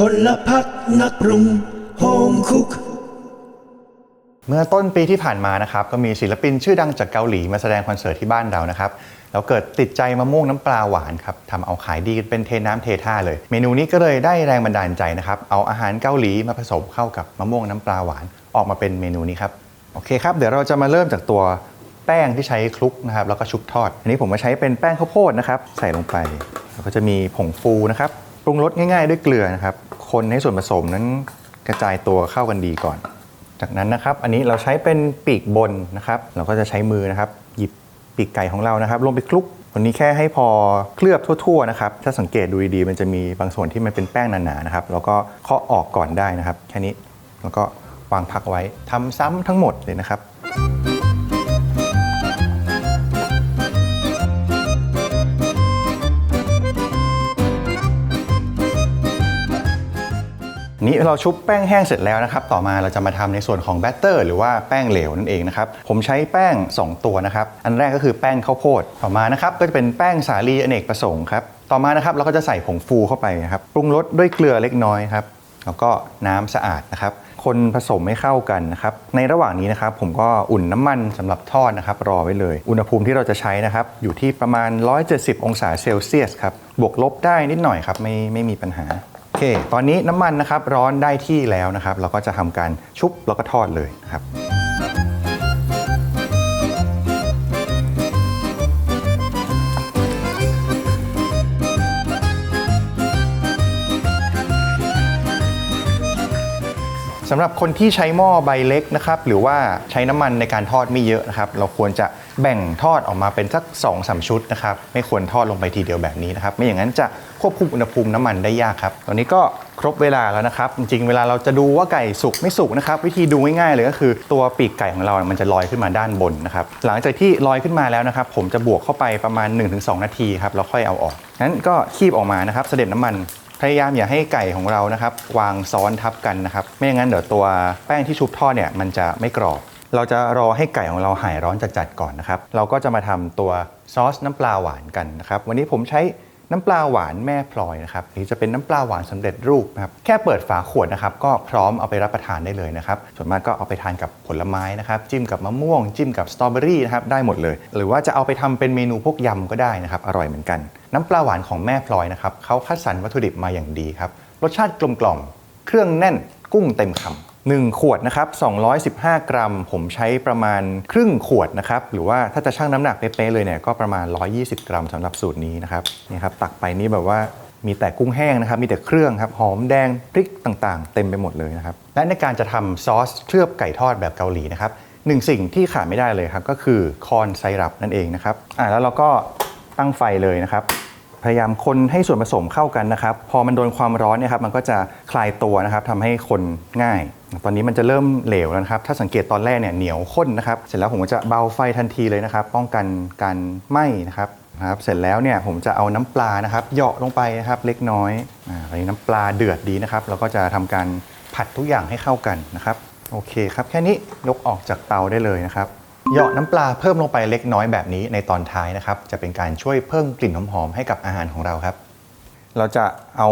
พลพักนักปรุงโฮมคุก เมื่อต้นปีที่ผ่านมานะครับก็มีศิลปินชื่อดังจากเกาหลีมาแสดงคอนเสิร์ตที่บ้านเรานะครับแล้วเกิดติดใจมะม่วงน้ำปลาหวานครับทำเอาขายดีเป็นเทน้ำเทท่าเลย เมนูนี้ก็เลยได้แรงบันดาลใจนะครับเอาอาหารเกาหลีมาผสมเข้ากับมะม่วงน้ำปลาหวานออกมาเป็นเมนูนี้ครับโอเคครับเดี๋ยวเราจะมาเริ่มจากตัวแป้งที่ใช้คลุกนะครับแล้วก็ชุบทอด อันนี้ผมมาใช้เป็นแป้งข้าวโพดนะครับใส่ลงไปแล้วก็จะมีผงฟูนะครับ ปรุงรสง่ายๆ ด้วยเกลือนะครับ คนให้ส่วนผสมนั้นกระจายตัวเข้ากันดีก่อน จากนั้นนะครับ อันนี้เราใช้เป็นปีกบนนะครับ เราก็จะใช้มือนะครับ หยิบปีกไก่ของเรานะครับลงไปคลุกวันนี้แค่ให้พอเคลือบทั่วๆนะครับ ถ้าสังเกตดูดีๆมันจะมีบางส่วนที่มันเป็นแป้งหนาๆนะครับ แล้วก็เคาะออกก่อนได้นะครับ แค่นี้แล้วก็วางพักไว้ทำซ้ำทั้งหมดเลยนะครับ นี้เราชุบแป้งแห้งเสร็จแล้วนะครับ ต่อมาเราจะมาทำในส่วนของแบตเตอร์ หรือว่าแป้งเหลวนั่นเองนะครับ ผมใช้แป้ง 2 ตัวนะครับ อันแรกก็คือแป้งข้าวโพด ต่อมานะครับก็จะเป็นแป้งสาลีอเนกประสงค์ครับ ต่อมานะครับเราก็จะใส่ผงฟูเข้าไปนะครับ ปรุงรสด้วยเกลือเล็กน้อยครับ แล้วก็น้ำสะอาดนะครับ คนผสมให้เข้ากันนะครับ ในระหว่างนี้นะครับผมก็อุ่นน้ำมันสำหรับทอดนะครับ รอไว้เลย อุณหภูมิที่เราจะใช้นะครับ อยู่ที่ประมาณ 170 องศาเซลเซียสครับ บวกลบได้นิดหน่อยครับ ไม่ไม่มีปัญหา เค ตอนนี้น้ำมันนะครับร้อนได้ที่แล้วนะครับ เราก็จะทำการชุบแล้วก็ทอดเลยนะครับ สำหรับคนที่ใช้หม้อใบเล็กนะครับหรือว่าใช้น้ำมันในการทอดไม่เยอะนะครับเราควรจะแบ่งทอดออกมาเป็นสัก2อสชุดนะครับไม่ควรทอดลงไปทีเดียวแบบนี้นะครับไม่อย่างนั้นจะควบคุมอุณหภูมิน้ำมันได้ยากครับตอนนี้ก็ครบเวลาแล้วนะครับ จริงๆ เวลาเราจะดูว่าไก่สุกไม่สุกนะครับ วิธีดูง่ายๆเลยก็คือตัวปีกไก่ของเรา มันจะลอยขึ้นมาด้านบนนะครับหลังจากที่ลอยขึ้นมาแล้วนะครับ ผมจะบวกเข้าไปประมาณ 1-2 นาทีครับแล้วค่อยเอาออกงั้นก็คีบออกมานะครับเสด็จน้ำมัน พยายามอย่าให้ไก่ของเรานะครับวางซ้อนทับกันนะครับ ไม่อย่างนั้นเดี๋ยวตัวแป้งที่ชุบทอดเนี่ยมันจะไม่กรอบ เราจะรอให้ไก่ของเราหายร้อนจัดๆก่อนนะครับ เราก็จะมาทำตัวซอสน้ำปลาหวานกันนะครับ วันนี้ผมใช้ น้ำปลาหวานแม่พลอยนะครับนี่จะเป็นน้ำปลาหวานสำเร็จรูปนะครับแค่เปิดฝาขวดนะครับก็พร้อมเอาไปรับประทานได้เลยนะครับส่วนมากก็เอาไปทานกับผลไม้นะครับจิ้มกับมะม่วง จิ้มกับสตรอเบอรี่นะครับได้หมดเลย หรือว่าจะเอาไปทำเป็นเมนูพวกยำก็ได้นะครับอร่อยเหมือนกัน น้ำปลาหวานของแม่พลอยนะครับเขาคัดสรรวัตถุดิบมาอย่างดีครับรสชาติกลมกล่อมเครื่องแน่นกุ้งเต็มคำ 1 ขวดนะครับ 215 กรัม ผมใช้ประมาณครึ่งขวดนะครับ หรือว่าถ้าจะชั่งน้ำหนักเป๊ะเลยเนี่ยก็ประมาณ 120 กรัมสำหรับสูตรนี้นะครับนี่ครับตักไปนี่แบบว่ามีแต่กุ้งแห้งนะครับ มีแต่เครื่องครับ หอมแดง พริกต่างๆ เต็มไปหมดเลยนะครับ และในการจะทำซอสเคลือบไก่ทอดแบบเกาหลีนะครับหนึ่งสิ่งที่ขาดไม่ได้เลยครับ ก็คือคอนไซรัปนั่นเองนะครับอ่าแล้วเราก็ตั้งไฟเลยนะครับ พยายามคนให้ส่วนผสมเข้ากันนะครับ พอมันโดนความร้อนเนี่ยครับ มันก็จะคลายตัวนะครับทำให้คนง่าย ตอนนี้มันจะเริ่มเหลวแล้วนะครับ ถ้าสังเกตตอนแรกเนี่ยเหนียวข้นนะครับ เสร็จแล้วผมก็จะเบาไฟทันทีเลยนะครับ ป้องกันการไหม้นะครับนะครับเสร็จแล้วเนี่ยผมจะเอาน้ำปลานะครับเหยาะลงไปนะครับเล็กน้อยอ่าตอนนี้น้ำปลาเดือดดีนะครับ เราก็จะทำการผัดทุกอย่างให้เข้ากันนะครับ โอเคครับ แค่นี้ยกออกจากเตาได้เลยนะครับเหยาะน้ำปลาเพิ่มลงไปเล็กน้อยแบบนี้ในตอนท้ายนะครับ จะเป็นการช่วยเพิ่มกลิ่นหอมๆให้กับอาหารของเราครับ เราจะเอา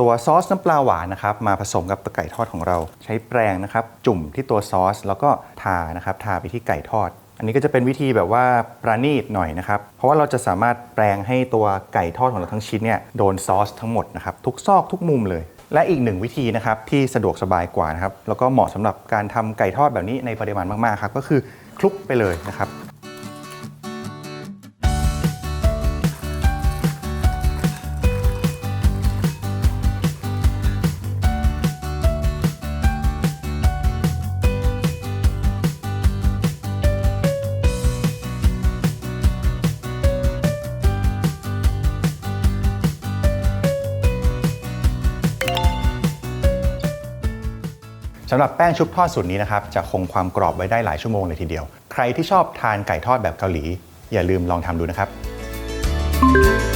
ตัวซอสน้ำปลาหวานนะครับมาผสมกับตัวไก่ทอดของเรา ใช้แปรงนะครับจุ่มที่ตัวซอส แล้วก็ทานะครับทาไปที่ไก่ทอด อันนี้ก็จะเป็นวิธีแบบว่าประณีตหน่อยนะครับเพราะว่าเราจะสามารถแปรงให้ตัวไก่ทอดของเราทั้งชิ้นเนี่ยโดนซอสทั้งหมดนะครับทุกซอกทุกมุมเลยและอีกหนึ่งวิธีนะครับที่สะดวกสบายกว่านะครับแล้วก็เหมาะสำหรับการทำไก่ทอดแบบนี้ในปริมาณมากๆครับก็คือคลุกไปเลยนะครับ สำหรับแป้งชุบทอดสูตรนี้นะครับจะคงความกรอบไว้ได้หลายชั่วโมงเลยทีเดียว ใครที่ชอบทานไก่ทอดแบบเกาหลี อย่าลืมลองทำดูนะครับ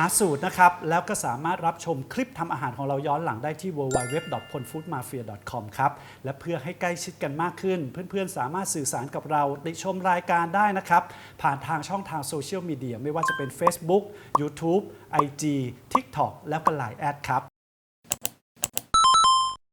าสูตรนะครับ แล้วก็สามารถรับชมคลิปทำอาหารของเราย้อนหลังได้ที่ www.ponfoodmafia.com ครับ และเพื่อให้ใกล้ชิดกันมากขึ้น เพื่อนๆ สามารถสื่อสารกับเราติชมรายการได้นะครับ ผ่านทางช่องทางโซเชียลมีเดียไม่ว่าจะเป็น Facebook YouTube IG TikTok และก็ Line แอดครับ